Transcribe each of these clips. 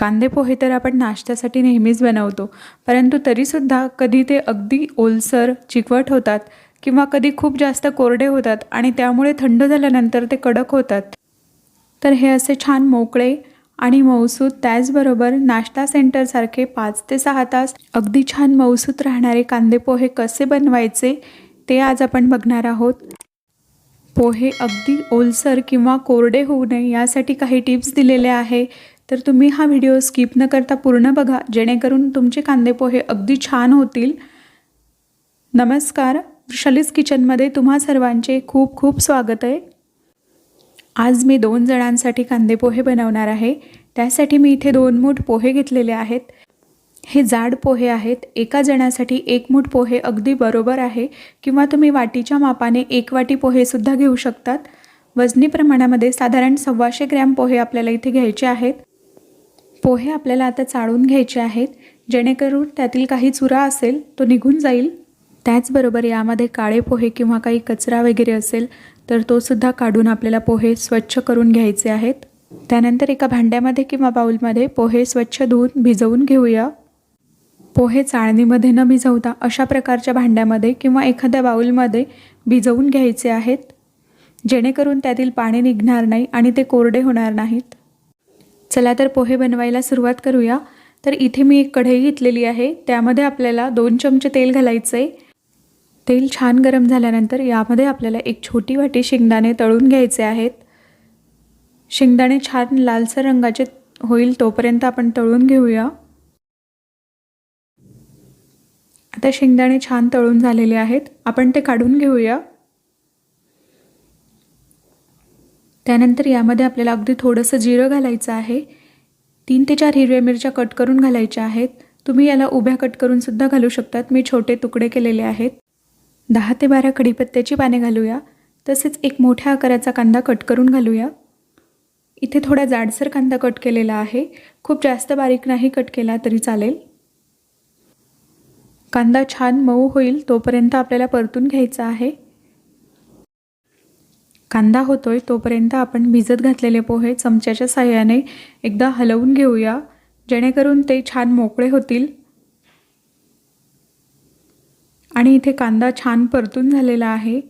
कांदे पोहे तर आपण नाश्त्यासाठी नेहमीच बनवतो परंतु तरीसुद्धा कधी ते अगदी ओलसर चिकवट होतात किंवा कधी खूप जास्त कोरडे होतात आणि त्यामुळे थंड झाल्यानंतर ते कडक होतात. तर हे असे छान मोकळे आणि मऊसूत त्याचबरोबर नाश्ता सेंटरसारखे पाच ते सहा तास अगदी छान मऊसूत राहणारे कांदे पोहे कसे बनवायचे ते आज आपण बघणार आहोत. पोहे अगदी ओलसर किंवा कोरडे होऊ नये यासाठी काही टिप्स दिलेल्या आहे तर तुम्ही हा व्हिडिओ स्किप न करता पूर्ण बघा जेणेकरून तुमचे कांदे पोहे अगदी छान होतील. नमस्कार वृषालीस किचनमध्ये तुम्हा सर्वांचे खूप खूप स्वागत आहे. आज मी दोन जणांसाठी कांदे पोहे बनवणार आहे. त्यासाठी मी इथे दोन मूठ पोहे घेतलेले आहेत. हे जाड पोहे आहेत. एका जणासाठी एक मूठ पोहे अगदी बरोबर आहे किंवा तुम्ही वाटीच्या मापाने एक वाटी पोहेसुद्धा घेऊ शकतात. वजनी प्रमाणामध्ये साधारण सव्वाशे ग्रॅम पोहे आपल्याला इथे घ्यायचे आहेत. पोहे आपल्याला आता चाळून घ्यायचे आहेत. जेणेकरून त्यातील काही चुरा असेल तो निघून जाईल. त्याचबरोबर यामध्ये काळे पोहे किंवा काही कचरा वगैरे असेल तर तोसुद्धा काढून आपल्याला पोहे स्वच्छ करून घ्यायचे आहेत. त्यानंतर एका भांड्यामध्ये किंवा बाऊलमध्ये पोहे स्वच्छ धुवून भिजवून घेऊया. पोहे चाळणीमध्ये न भिजवता अशा प्रकारच्या भांड्यामध्ये किंवा एखाद्या बाऊलमध्ये भिजवून घ्यायचे आहेत. जेणेकरून त्यातील पाणी निघणार नाही आणि ते कोरडे होणार नाहीत. चला तर पोहे बनवायला सुरुवात करूया. तर इथे मी एक कढई घेतलेली आहे. त्यामध्ये आपल्याला दोन चमचे तेल घालायचं आहे तेल छान गरम झाल्यानंतर यामध्ये आपल्याला एक छोटी वाटी शेंगदाणे तळून घ्यायचे आहेत. शेंगदाणे छान लालसर रंगाचे होईल तोपर्यंत आपण तळून घेऊया. आता शेंगदाणे छान तळून झालेले आहेत. आपण ते काढून घेऊया. त्यानंतर यामध्ये आपल्याला अगदी थोडंसं जिरं घालायचं आहे. तीन ते चार हिरव्या मिरच्या कट करून घालायच्या आहेत. तुम्ही याला उभ्या कट करूनसुद्धा घालू शकतात. मी छोटे तुकडे केलेले आहेत. दहा ते बारा कढीपत्त्याची पाने घालूया. तसेच एक मोठ्या आकाराचा कांदा कट करून घालूया. इथे थोडा जाडसर कांदा कट केलेला आहे. खूप जास्त बारीक नाही कट केला तरी चालेल. कांदा छान मऊ होईल तोपर्यंत आपल्याला परतून घ्यायचा आहे. कांदा होतोय तोपर्यंत आपण भिजत घातलेले पोहे चमच्याच्या साह्याने एकदा हलवून घेऊया जेणेकरून ते छान मोकळे होतील. आणि इथे कांदा छान परतून झालेला आहे.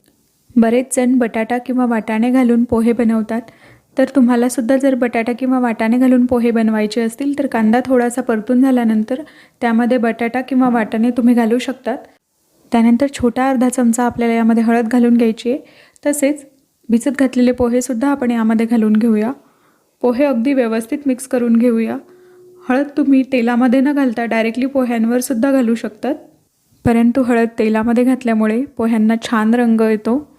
बरेच जण बटाटा किंवा वाटाणे घालून पोहे बनवतात. तर तुम्हालासुद्धा जर बटाटा किंवा वाटाणे घालून पोहे बनवायचे असतील तर कांदा थोडासा परतून झाल्यानंतर त्यामध्ये बटाटा किंवा वाटाणे तुम्ही घालू शकतात. त्यानंतर छोटा अर्धा चमचा आपल्याला यामध्ये हळद घालून घ्यायची आहे. तसेच भिजत घातलेले पोहेसुद्धा आपण यामध्ये घालून घेऊया. पोहे अगदी व्यवस्थित मिक्स करून घेऊया. हळद तुम्ही तेलामध्ये न घालता डायरेक्टली पोह्यांवर सुद्धा घालू शकतात. परंतु हळद तेलामध्ये घातल्यामुळे पोह्यांना छान रंग येतो.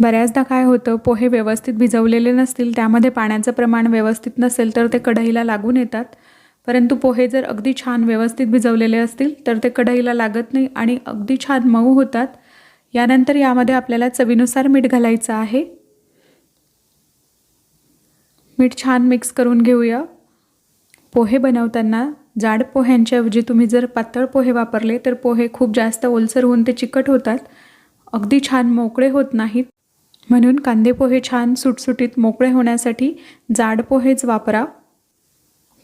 बऱ्याचदा काय होतं पोहे व्यवस्थित भिजवलेले नसतील त्यामध्ये पाण्याचं प्रमाण व्यवस्थित नसेल तर ते कढईला लागून येतात. परंतु पोहे जर अगदी छान व्यवस्थित भिजवलेले असतील तर ते कढईला लागत नाही आणि अगदी छान मऊ होतात. यानंतर यामध्ये आपल्याला चवीनुसार मीठ घालायचं आहे. मीठ छान मिक्स करून घेऊया. पोहे बनवताना जाड पोह्यांच्याऐवजी तुम्ही जर पातळ पोहे वापरले तर पोहे खूप जास्त ओलसर होऊन ते चिकट होतात. अगदी छान मोकळे होत नाहीत. म्हणून कांदे पोहे छान सुटसुटीत मोकळे होण्यासाठी जाड पोहेच वापरा.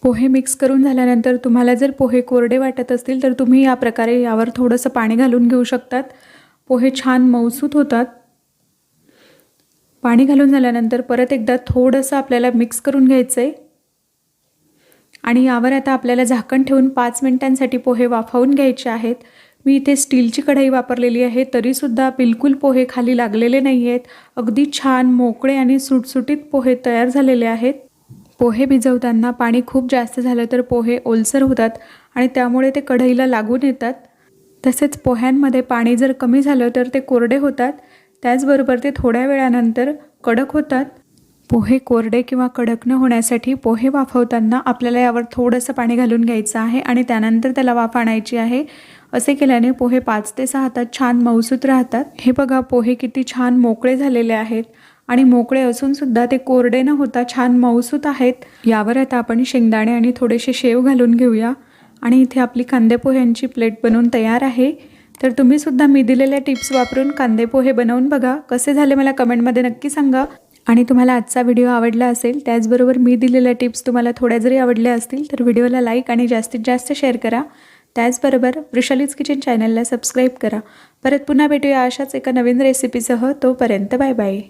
पोहे मिक्स करून झाल्यानंतर तुम्हाला जर पोहे कोरडे वाटत असतील तर तुम्ही या प्रकारे यावर थोडंसं पाणी घालून घेऊ शकतात. पोहे छान मऊसूत होतात. पाणी घालून झाल्यानंतर परत एकदा थोडंसं आपल्याला मिक्स करून घ्यायचं आहे आणि यावर आता आपल्याला झाकण ठेवून पाच मिनिटांसाठी पोहे वाफावून घ्यायचे आहेत. मी इथे स्टीलची कढई वापरलेली आहे तरीसुद्धा बिलकुल पोहे खाली लागलेले नाही आहेत अगदी छान मोकळे आणि सुटसुटीत पोहे तयार झालेले आहेत. पोहे भिजवताना पाणी खूप जास्त झालं तर पोहे ओलसर होतात आणि त्यामुळे ते कढईला लागून येतात. तसेच पोह्यांमध्ये पाणी जर कमी झालं तर ते कोरडे होतात. त्याचबरोबर ते थोड्या वेळानंतर कडक होतात. पोहे कोरडे किंवा कडक न होण्यासाठी पोहे वाफवताना आपल्याला यावर थोडंसं पाणी घालून घ्यायचं आहे आणि त्यानंतर त्याला वाफ आणायची आहे. असे केल्याने पोहे पाच ते सहा तास छान मऊसूत राहतात. हे बघा पोहे किती छान मोकळे झालेले आहेत. आणि मोकळे असूनसुद्धा ते कोरडे न होता छान मऊसूत आहेत. यावर आता आपण शेंगदाणे आणि थोडेसे शेव घालून घेऊया. आणि इथे आपली कांदेपोह्यांची प्लेट बनवून तयार आहे. तर तुम्हीसुद्धा मी दिलेल्या टिप्स वापरून कांदेपोहे बनवून बघा. कसे झाले मला कमेंटमध्ये नक्की सांगा. आणि तुम्हाला आजचा व्हिडिओ आवडला असेल त्याचबरोबर मी दिलेल्या टिप्स तुम्हाला थोड्या जरी आवडल्या असतील तर व्हिडिओला लाईक आणि जास्तीत जास्त शेअर करा. त्याचबरोबर वृषालीज किचन चॅनलला सबस्क्राईब करा. परत पुन्हा भेटूया अशाच एका नवीन रेसिपीसह. तोपर्यंत बाय बाय.